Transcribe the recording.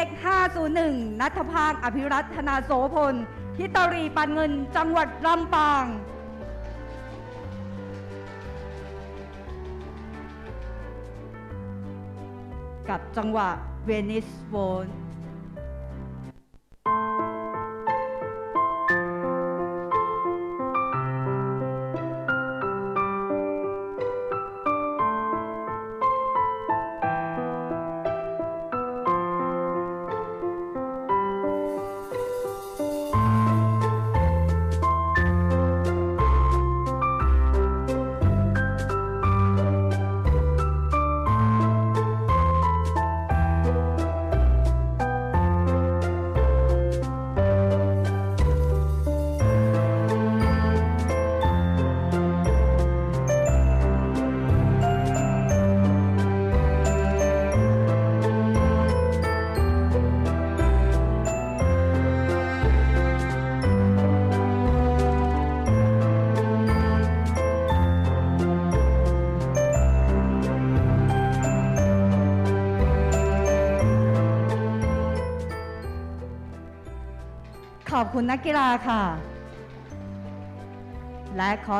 เลข501 นัทภาค อภิรัตนาโสพล ทิตรีปันเงิน จังหวัดลำปาง กับจังหวะเวนิสโวน ขอบคุณนักกีฬาค่ะ และขอ